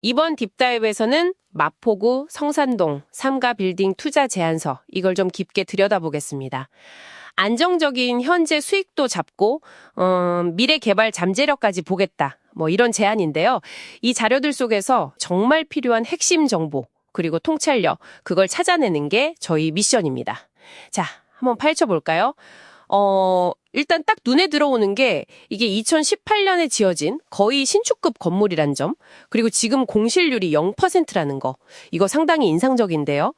이번 딥다이브에서는 마포구 성산동 삼가 빌딩 투자 제안서 이걸 좀 깊게 들여다보겠습니다. 안정적인 현재 수익도 잡고 어, 미래 개발 잠재력까지 보겠다. 뭐 이런 제안인데요. 이 자료들 속에서 정말 필요한 핵심 정보 그리고 통찰력 그걸 찾아내는 게 저희 미션입니다. 자, 한번 파헤쳐 볼까요? 어, 일단 딱 눈에 들어오는 게 이게 2018년에 지어진 거의 신축급 건물이란 점, 그리고 지금 공실률이 0%라는 거. 이거 상당히 인상적인데요.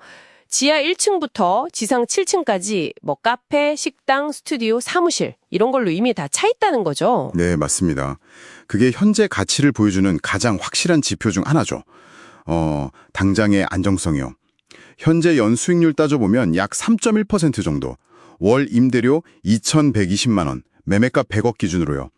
지하 1층부터 지상 7층까지 뭐 카페, 식당, 스튜디오, 사무실 이런 걸로 이미 다 차 있다는 거죠. 네, 맞습니다. 그게 현재 가치를 보여주는 가장 확실한 지표 중 하나죠. 어, 당장의 안정성이요. 현재 연수익률 따져보면 약 3.1% 정도. 월 임대료 2,120만 원, 매매가 100억 기준으로요.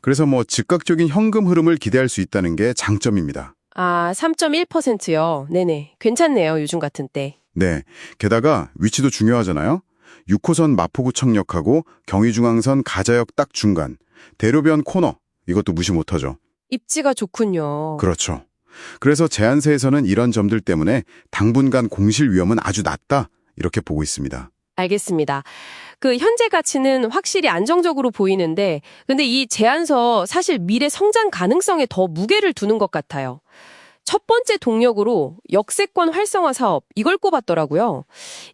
그래서 뭐 즉각적인 현금 흐름을 기대할 수 있다는 게 장점입니다. 아, 3.1%요. 네네. 괜찮네요. 요즘 같은 때. 네. 게다가 위치도 중요하잖아요. 6호선 마포구 청역하고 경의중앙선 가자역 딱 중간. 대로변 코너. 이것도 무시 못하죠. 입지가 좋군요. 그렇죠. 그래서 제안서에서는 이런 점들 때문에 당분간 공실 위험은 아주 낮다. 이렇게 보고 있습니다. 알겠습니다. 그 현재 가치는 확실히 안정적으로 보이는데 근데 이 제안서 사실 미래 성장 가능성에 더 무게를 두는 것 같아요. 첫 번째 동력으로 역세권 활성화 사업 이걸 꼽았더라고요.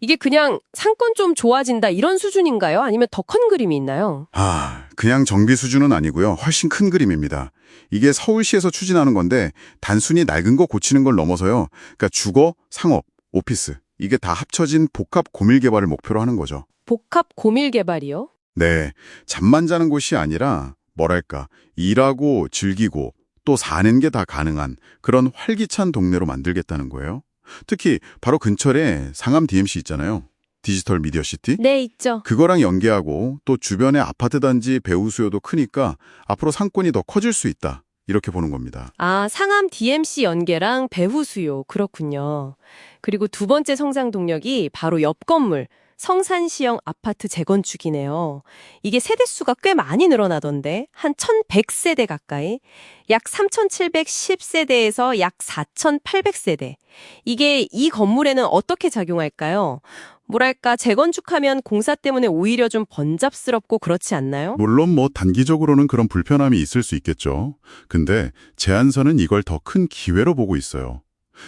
이게 그냥 상권 좀 좋아진다 이런 수준인가요? 아니면 더 큰 그림이 있나요? 아, 그냥 정비 수준은 아니고요. 훨씬 큰 그림입니다. 이게 서울시에서 추진하는 건데 단순히 낡은 거 고치는 걸 넘어서요. 그러니까 주거, 상업, 오피스 이게 다 합쳐진 복합 고밀 개발을 목표로 하는 거죠. 복합 고밀 개발이요? 네, 잠만 자는 곳이 아니라 뭐랄까 일하고 즐기고 또 사는 게 다 가능한 그런 활기찬 동네로 만들겠다는 거예요. 특히 바로 근처에 상암 DMC 있잖아요. 디지털 미디어 시티. 네, 있죠. 그거랑 연계하고 또 주변에 아파트 단지 배우 수요도 크니까 앞으로 상권이 더 커질 수 있다. 이렇게 보는 겁니다. 아, 상암 DMC 연계랑 배후 수요. 그렇군요. 그리고 두 번째 성장 동력이 바로 옆 건물, 성산시형 아파트 재건축이네요. 이게 세대수가 꽤 많이 늘어나던데, 한 1100세대 가까이, 약 3710세대에서 약 4800세대. 이게 이 건물에는 어떻게 작용할까요? 뭐랄까, 재건축하면 공사 때문에 오히려 좀 번잡스럽고 그렇지 않나요? 물론 뭐 단기적으로는 그런 불편함이 있을 수 있겠죠. 근데 제안서는 이걸 더 큰 기회로 보고 있어요.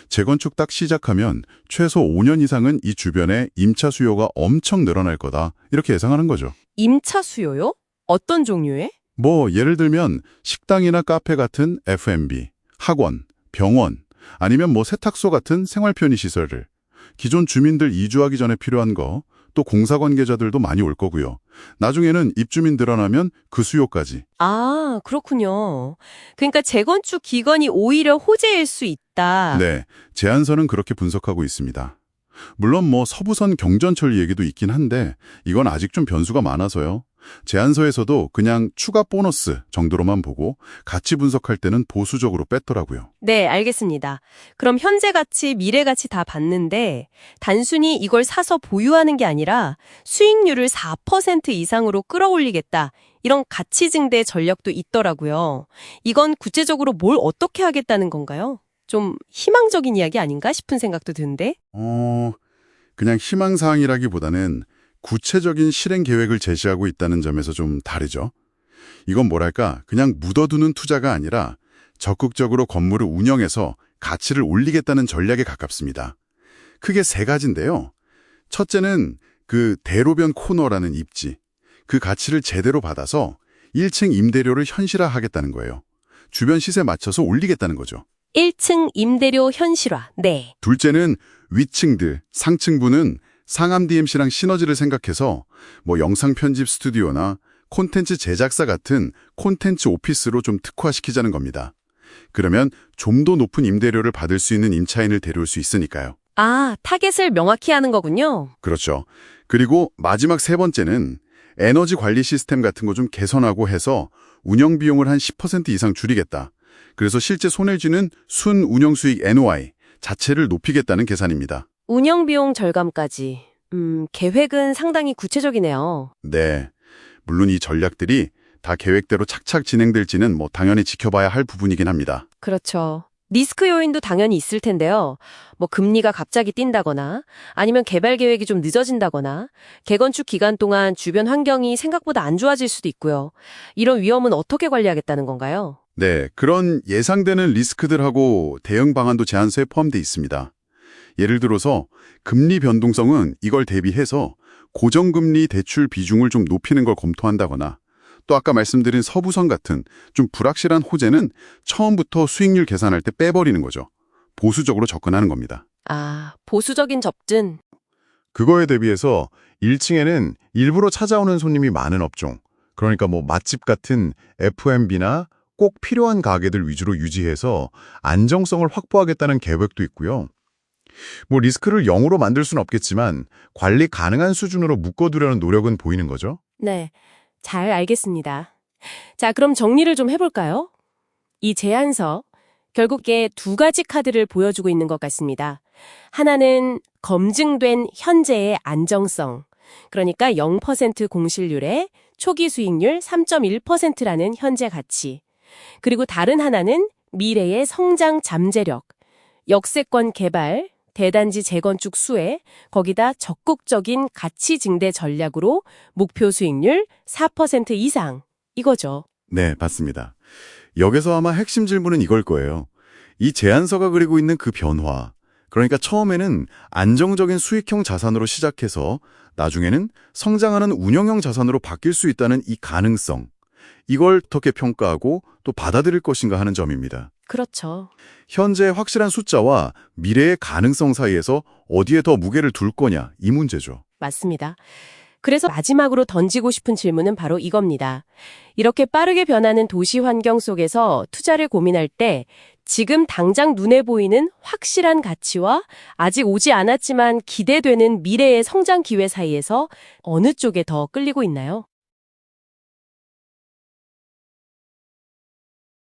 재건축 딱 시작하면 최소 5년 이상은 이 주변에 임차 수요가 엄청 늘어날 거다. 이렇게 예상하는 거죠. 임차 수요요? 어떤 종류의? 뭐 예를 들면 식당이나 카페 같은 F&B, 학원, 병원, 아니면 뭐 세탁소 같은 생활 편의 시설을 기존 주민들 이주하기 전에 필요한 거, 또 공사 관계자들도 많이 올 거고요. 나중에는 입주민 늘어나면 그 수요까지. 아, 그렇군요. 그러니까 재건축 기간이 오히려 호재일 수 있다. 네, 제안서는 그렇게 분석하고 있습니다. 물론 뭐 서부선 경전철 얘기도 있긴 한데 이건 아직 좀 변수가 많아서요. 제안서에서도 그냥 추가 보너스 정도로만 보고 가치 분석할 때는 보수적으로 뺐더라고요. 네, 알겠습니다. 그럼 현재 가치, 미래 가치 다 봤는데 단순히 이걸 사서 보유하는 게 아니라 수익률을 4% 이상으로 끌어올리겠다. 이런 가치 증대 전략도 있더라고요. 이건 구체적으로 뭘 어떻게 하겠다는 건가요? 좀 희망적인 이야기 아닌가 싶은 생각도 드는데. 어, 그냥 희망사항이라기보다는 구체적인 실행 계획을 제시하고 있다는 점에서 좀 다르죠. 이건 뭐랄까 그냥 묻어두는 투자가 아니라 적극적으로 건물을 운영해서 가치를 올리겠다는 전략에 가깝습니다. 크게 세 가지인데요. 첫째는 그 대로변 코너라는 입지. 그 가치를 제대로 받아서 1층 임대료를 현실화하겠다는 거예요. 주변 시세 맞춰서 올리겠다는 거죠. 1층 임대료 현실화. 네. 둘째는 위층들, 상층부는 상암 DMC랑 시너지를 생각해서 뭐 영상 편집 스튜디오나 콘텐츠 제작사 같은 콘텐츠 오피스로 좀 특화시키자는 겁니다. 그러면 좀 더 높은 임대료를 받을 수 있는 임차인을 데려올 수 있으니까요. 아, 타겟을 명확히 하는 거군요. 그렇죠. 그리고 마지막 세 번째는 에너지 관리 시스템 같은 거 좀 개선하고 해서 운영 비용을 한 10% 이상 줄이겠다. 그래서 실제 손해를 쥐는 순 운영 수익 NOI 자체를 높이겠다는 계산입니다. 운영 비용 절감까지. 음, 계획은 상당히 구체적이네요. 네. 물론 이 전략들이 다 계획대로 착착 진행될지는 뭐 당연히 지켜봐야 할 부분이긴 합니다. 그렇죠. 리스크 요인도 당연히 있을 텐데요. 뭐 금리가 갑자기 뛴다거나 아니면 개발 계획이 좀 늦어진다거나 개건축 기간 동안 주변 환경이 생각보다 안 좋아질 수도 있고요. 이런 위험은 어떻게 관리하겠다는 건가요? 네, 그런 예상되는 리스크들하고 대응 방안도 제안서에 포함되어 있습니다. 예를 들어서 금리 변동성은 이걸 대비해서 고정금리 대출 비중을 좀 높이는 걸 검토한다거나 또 아까 말씀드린 서부선 같은 좀 불확실한 호재는 처음부터 수익률 계산할 때 빼버리는 거죠. 보수적으로 접근하는 겁니다. 아, 보수적인 접근. 그거에 대비해서 1층에는 일부러 찾아오는 손님이 많은 업종, 그러니까 뭐 맛집 같은 F&B나 꼭 필요한 가게들 위주로 유지해서 안정성을 확보하겠다는 계획도 있고요. 뭐 리스크를 0으로 만들 수는 없겠지만 관리 가능한 수준으로 묶어두려는 노력은 보이는 거죠. 네, 잘 알겠습니다. 자, 그럼 정리를 좀 해볼까요? 이 제안서, 결국에 두 가지 카드를 보여주고 있는 것 같습니다. 하나는 검증된 현재의 안정성, 그러니까 0% 공실률에 초기 수익률 3.1%라는 현재 가치. 그리고 다른 하나는 미래의 성장 잠재력, 역세권 개발, 대단지 재건축 수혜, 거기다 적극적인 가치 증대 전략으로 목표 수익률 4% 이상. 이거죠. 네, 맞습니다. 여기서 아마 핵심 질문은 이걸 거예요. 이 제안서가 그리고 있는 그 변화. 그러니까 처음에는 안정적인 수익형 자산으로 시작해서 나중에는 성장하는 운영형 자산으로 바뀔 수 있다는 이 가능성. 이걸 어떻게 평가하고 또 받아들일 것인가 하는 점입니다. 그렇죠. 현재의 확실한 숫자와 미래의 가능성 사이에서 어디에 더 무게를 둘 거냐 이 문제죠. 맞습니다. 그래서 마지막으로 던지고 싶은 질문은 바로 이겁니다. 이렇게 빠르게 변하는 도시 환경 속에서 투자를 고민할 때 지금 당장 눈에 보이는 확실한 가치와 아직 오지 않았지만 기대되는 미래의 성장 기회 사이에서 어느 쪽에 더 끌리고 있나요?